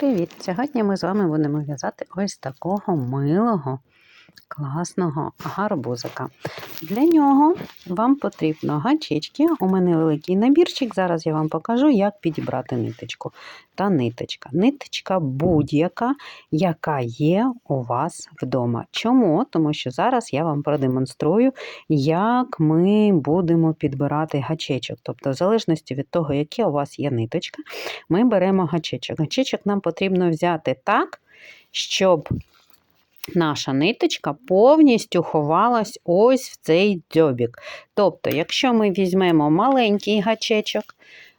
Привіт! Сьогодні ми з вами будемо в'язати ось такого милого, класного гарбузика. Для нього вам потрібно гачечки. У мене великий набірчик. Зараз я вам покажу, як підібрати ниточку. Та ниточка. Ниточка будь-яка, яка є у вас вдома. Чому? Тому що зараз я вам продемонструю, як ми будемо підбирати гачечок. Тобто, в залежності від того, яка у вас є ниточка, ми беремо гачечок. Гачечок нам потрібно взяти так, щоб наша ниточка повністю ховалась ось в цей дзьобік. Тобто, якщо ми візьмемо маленький гачечок,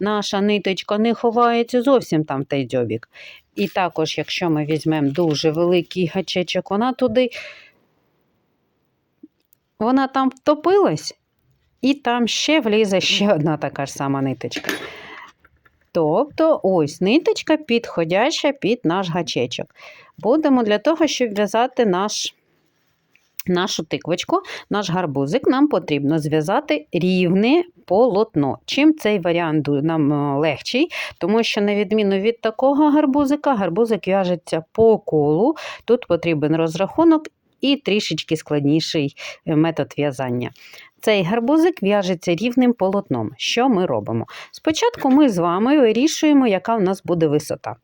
наша ниточка не ховається зовсім там в той дзьобік. І також, якщо ми візьмемо дуже великий гачечок, вона туди, вона там втопилась, і там ще влізе ще одна така ж сама ниточка. Тобто, ось ниточка підходяща під наш гачечок. Будемо для того, щоб в'язати наш, нашу тиквочку, наш гарбузик, нам потрібно зв'язати рівне полотно. Чим цей варіант нам е, легший, тому що, на відміну від такого гарбузика, гарбузик в'яжеться по колу. Тут потрібен розрахунок і трішечки складніший е, метод в'язання. Цей гарбузик в'яжеться рівним полотном. Що ми робимо? Спочатку ми з вами вирішуємо, яка у нас буде висота.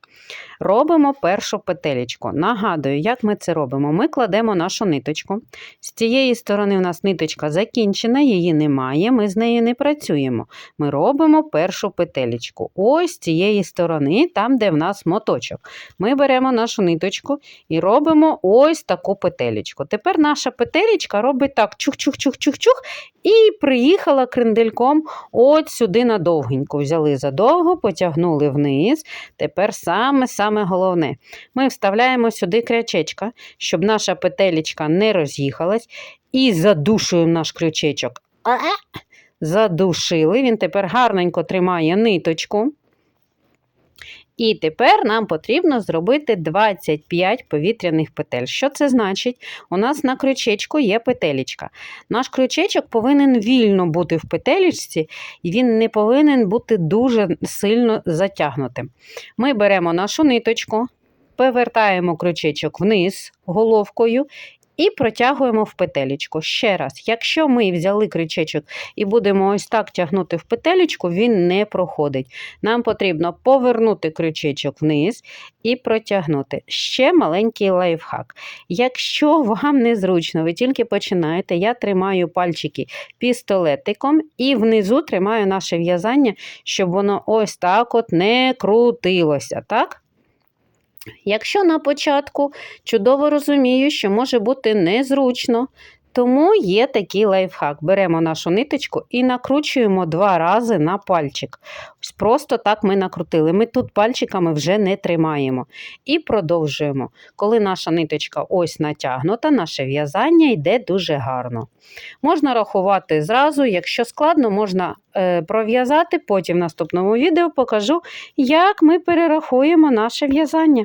Робимо першу петелечку. Нагадую, як ми це робимо. Ми кладемо нашу ниточку. З цієї сторони у нас ниточка закінчена, її немає, ми з нею не працюємо. Ми робимо першу петелечку. Ось з цієї сторони, там, де в нас моточок. Ми беремо нашу ниточку і робимо ось таку петелечку. Тепер наша петелечка робить так: чух-чух-чух-чух-чух, і приїхала крендельком от сюди на довгеньку. Взяли задовго, потягнули вниз. Тепер саме-саме головне. Ми вставляємо сюди крячечка, щоб наша петелечка не роз'їхалась, і задушуємо наш крючечок. Задушили, він тепер гарненько тримає ниточку. І тепер нам потрібно зробити 25 повітряних петель. Що це значить? У нас на крючечку є петелечка. Наш крючечок повинен вільно бути в петелечці, і він не повинен бути дуже сильно затягнутим. Ми беремо нашу ниточку, повертаємо крючечок вниз головкою і протягуємо в петелечку. Ще раз, якщо ми взяли крючечок і будемо ось так тягнути в петелечку, він не проходить. Нам потрібно повернути крючечок вниз і протягнути. Ще маленький лайфхак. Якщо вам незручно, ви тільки починаєте, я тримаю пальчики пістолетиком і внизу тримаю наше в'язання, щоб воно ось так от не крутилося. так? Якщо на початку чудово розумію, що може бути незручно, тому є такий лайфхак. Беремо нашу ниточку і накручуємо два рази на пальчик. Ось Просто так ми накрутили. Ми тут пальчиками вже не тримаємо. І продовжуємо. Коли наша ниточка ось натягнута, наше в'язання йде дуже гарно. Можна рахувати зразу, якщо складно, можна е, пров'язати, потім в наступному відео покажу, як ми перерахуємо наше в'язання.